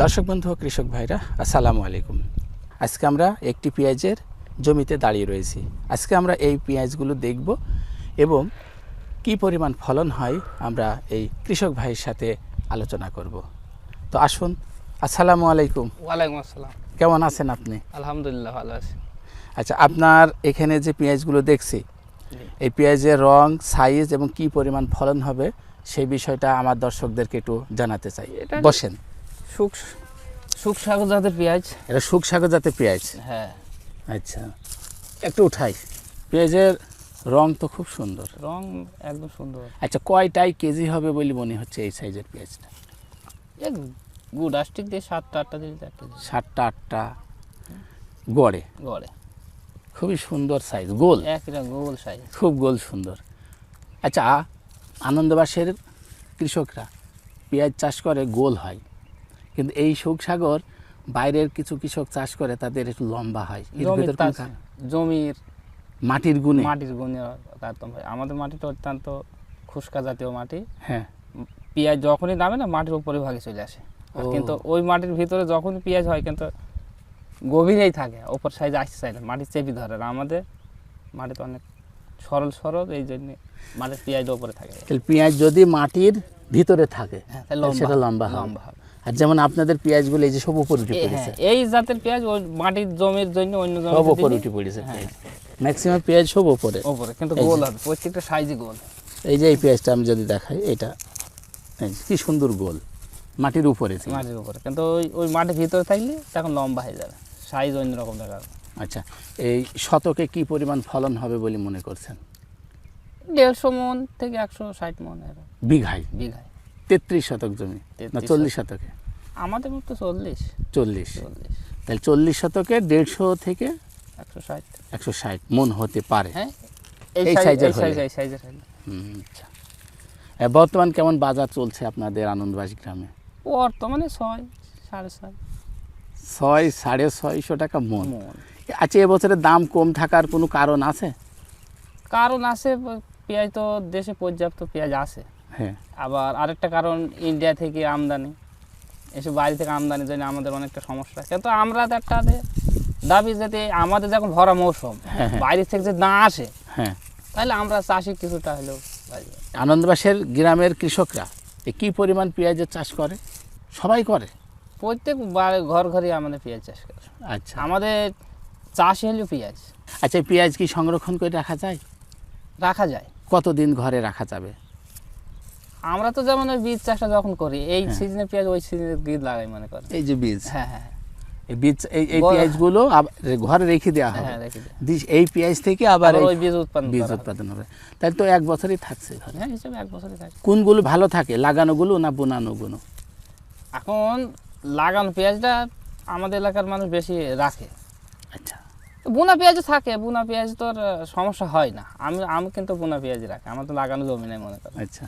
দর্শক বন্ধু কৃষক ভাইরা আসসালামু আলাইকুম। আজকে আমরা একটি পেঁয়াজের জমিতে দাঁড়িয়ে রয়েছি। আজকে আমরা এই পেঁয়াজগুলো দেখব এবং কি পরিমাণ ফলন হয় আমরা এই কৃষক ভাইয়ের সাথে আলোচনা করব। তো আসুন আসসালামু আলাইকুম। ওয়ালাইকুম আসসালাম। কেমন আছেন আপনি? আলহামদুলিল্লাহ ভালো আছি। আচ্ছা আপনার এখানে যে পেঁয়াজগুলো দেখছি এই পেঁয়াজের রং সাইজ এবং কি পরিমাণ ফলন হবে সেই বিষয়টা আমার দর্শকদেরকে একটু জানাতে চাই। বসেন। সুখ সুখ সাগর জাতের পেঁয়াজ। এটা সুখসাগর জাতের পেঁয়াজ? হ্যাঁ। আচ্ছা। একটু উঠাই। পেঁয়াজের রং তো খুব সুন্দর। রং একদম সুন্দর। আচ্ছা কয়টাই কেজি হবে বলে মনে হচ্ছে এই সাইজের পেঁয়াজটা? এক গুড আস্টিক দিয়ে সাতটা আটটা দিলে সাতটা আটটা। গড়ে? গড়ে। খুবই সুন্দর সাইজ। গোল? একটা গোল সাইজ। খুব গোল সুন্দর। আচ্ছা আনন্দবাসের কৃষকরা পেঁয়াজ চাষ করে গোল হয়। কিন্তু এই সুখসাগর বাইরের কিছু কৃষক চাষ করে তাদের একটু লম্বা হয়। জমির মাটির গুণে। মাটির গুণে তারতম্য হয়। আমাদের মাটিটা অত্যন্ত খুশকা জাতীয় মাটি। হ্যাঁ। পেঁয়াজ যখনই নামে না মাটির উপরে ভাগে চলে আসে। কিন্তু ওই মাটির ভিতরে যখন পেঁয়াজ হয় কিন্তু গভীরেই থাকে ওপর সাইজ আসতে চায় না মাটি চেপি ধরে আর আমাদের মাটি তো অনেক সরল সরল এই জন্য মাটির পেঁয়াজটা উপরে থাকে। পেঁয়াজ যদি মাটির ভিতরে থাকে হ্যাঁ, লম্বা সেটা লম্বা লম্বা হবে আর যেমন আপনাদের পেঁয়াজগুলো এই যে সব উপর উঠে পড়েছে হ্যাঁ, এই জাতের পেঁয়াজ ওই মাটির জমির জন্য অন্য সব জমিতে উপর উঠে পড়েছে। হ্যাঁ। ম্যাক্সিমাম পেঁয়াজ সব উপরে। ওপরে কিন্তু গোল হবে প্রত্যেকটা সাইজই গোল। এই যে এই পেঁয়াজটা আমি যদি দেখাই এটা কি সুন্দর গোল। মাটির উপরে মাটির উপরে কিন্তু ওই ওই মাটির ভিতরে থাকলে তখন লম্বা হয়ে যাবে। সাইজ অন্যরকম দেখা আচ্ছা এই শতকে কি পরিমাণ ফলন হবে বলে মনে করছেন? দেড়শো মন থেকে একশো ষাট মন বিঘায়। বিঘায়। তেত্রিশ শতক জমি না চল্লিশ শতকে। আমাদের মতো চল্লিশ। চল্লিশ। তাহলে চল্লিশ শতকে দেড়শো থেকে একশো ষাট। একশো ষাট মন হতে পারে। হ্যাঁ? এই সাইজের আচ্ছা। বর্তমান কেমন বাজার চলছে আপনাদের আনন্দবাস গ্রামে? বর্তমানে ছয় সাড়ে ছয়। ছয় সাড়ে ছয়শো টাকা মন। মন। আচ্ছা এবছরের দাম কম থাকার কোনো কারণ আছে? কারণ আছে পেঁয়াজ তো দেশে পর্যাপ্ত পেঁয়াজ আছে। হ্যাঁ। আবার আরেকটা কারণ ইন্ডিয়া থেকে আমদানি। এসব বাইরে থেকে আমদানির জন্য আমাদের অনেকটা সমস্যা। কিন্তু আমরা তো একটা দাবি যাতে আমাদের যখন ভরা মৌসুম হ্যাঁ, হ্যাঁ। বাইরে থেকে যদি না আসে হ্যাঁ। তাহলে আমরা চাষি কিছুটা হলেও আনন্দবাসের গ্রামের কৃষকরা কি পরিমাণ পেঁয়াজের চাষ করে? সবাই করে? প্রত্যেক বাড়ি ঘর ঘরে আমাদের পেঁয়াজ চাষ করে। আচ্ছা। আমাদের চাষি হলো পেঁয়াজ। আচ্ছা পেঁয়াজ কি সংরক্ষণ করে রাখা যায়? রাখা যায়। কতদিন ঘরে রাখা যাবে? আমরা তো যেমন ওই বীজ চাষটা যখন করি এই হ্যাঁ। সিজনে পেঁয়াজ ওই সিজনে বীজ লাগাই মনে করেন। এই যে বীজ। হ্যাঁ হ্যাঁ। এই বীজ এই এই পেঁয়াজগুলো ঘরে রেখে দেওয়া হবে। হ্যাঁ দিস- এই পেঁয়াজ থেকে আবার ওই বীজ উৎপাদন বীজ উৎপাদন হবে। তাহলে তো এক বছরই থাকছে ঘরে হ্যাঁ হিসেবে এক বছরই থাকে কোনগুলো ভালো থাকে লাগানোগুলো না বোনানোগুলো? এখন লাগানো পেঁয়াজটা আমাদের এলাকার মানুষ বেশি রাখে। বুনা পেঁয়াজও থাকে বুনা পেঁয়াজ তোর সমস্যা হয় না। আমি আমি কিন্তু বুনা পেঁয়াজ রাখি আমার তো লাগানো জমি নেই মনে করেন। আচ্ছা।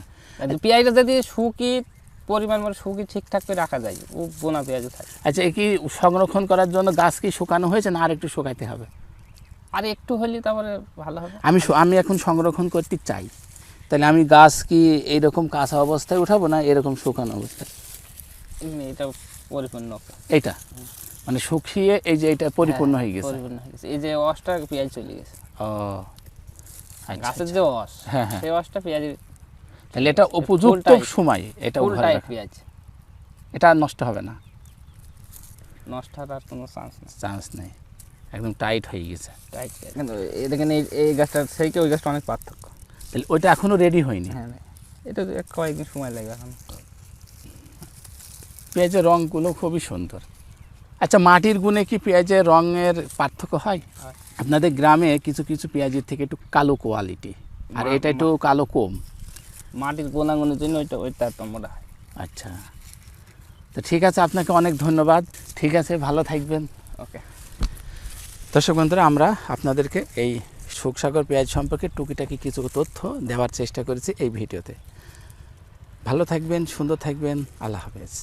পেঁয়াজটা যদি শুকি পরিমাণ মতো শুকি ঠিকঠাক করে রাখা যায় ও বোনা পেঁয়াজও থাকে। আচ্ছা কি সংরক্ষণ করার জন্য গাছ কি শুকানো হয়েছে না আর একটু শুকাইতে হবে? আর একটু হলে তারপরে ভালো হবে। আমি আমি এখন সংরক্ষণ করতে চাই। তাহলে আমি গাছ কি এইরকম কাঁচা অবস্থায় উঠাবো না এরকম শুকানো অবস্থায়? এটা পরিপূর্ণ। এইটা? মানে শুকিয়ে এই যে এটা পরিপূর্ণ হ্যাঁ, গেছে। পরিপূর্ণ হয়ে গেছে। এই যে অসটা পেঁয়াজ চলে গেছে। ও আচ্ছা গাছের আচ্ছা। যে অস হ্যাঁ, হ্যাঁ। সেই অসটা পেঁয়াজের তাহলে এটা উপযুক্ত সময় এটা ঘরে পেঁয়াজ। এটা নষ্ট হবে না। নষ্ট হওয়ার আর কোনো চান্স নেই। চান্স নেই। একদম টাইট হয়ে গেছে। টাইট কিন্তু এই দেখেন এই গাছটার থেকে ওই গাছটা অনেক পার্থক্য। তাহলে ওইটা এখনও রেডি হয়নি? হ্যাঁ এটা কয়েকদিন সময় লাগে এখন। পেঁয়াজের রঙগুলো খুবই সুন্দর। আচ্ছা মাটির গুণে কি পেঁয়াজের রঙের পার্থক্য হয়। আপনাদের গ্রামে কিছু কিছু পেঁয়াজের থেকে একটু কালো কোয়ালিটি। আর এটা একটু কালো কম। মাটির গুণাগুণের জন্য ওইটা ওই তারতম্যটা হয়। আচ্ছা। তো ঠিক আছে আপনাকে অনেক ধন্যবাদ। ঠিক আছে ভালো থাকবেন। ওকে। দর্শক বন্ধুরা আমরা আপনাদেরকে এই সুখসাগর পেঁয়াজ সম্পর্কে টুকিটাকি কিছু তথ্য দেওয়ার চেষ্টা করেছি এই ভিডিওতে। ভালো থাকবেন সুন্দর থাকবেন। আল্লাহ হাফেজ।